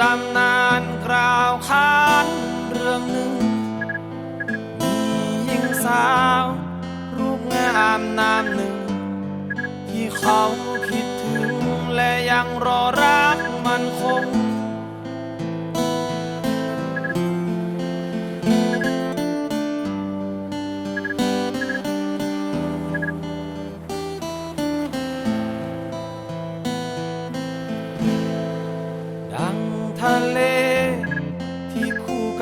ตำนานกล่าวขานเรื่องหนึ่ง มีหญิงสาว รูปงามนามหนึ่ง ที่เขาคิดถึงและยังรอรักมันคง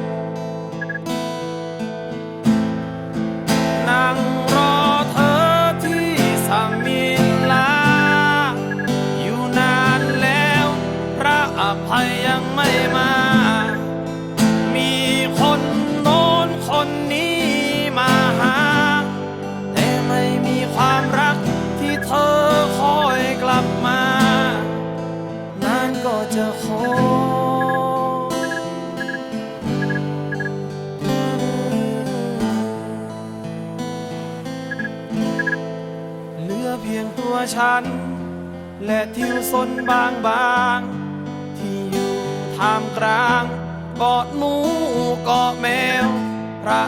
ง ระอภัยยังไม่มา มีคนโน้นคนนี้มาหา แต่ไม่มีความรักที่เธอคอยกลับมา นานก็จะขอเหลือเพียงตัวฉัน และทิวซนบางบาง ท่ามกลางเกาะหนูเกาะแมวพระ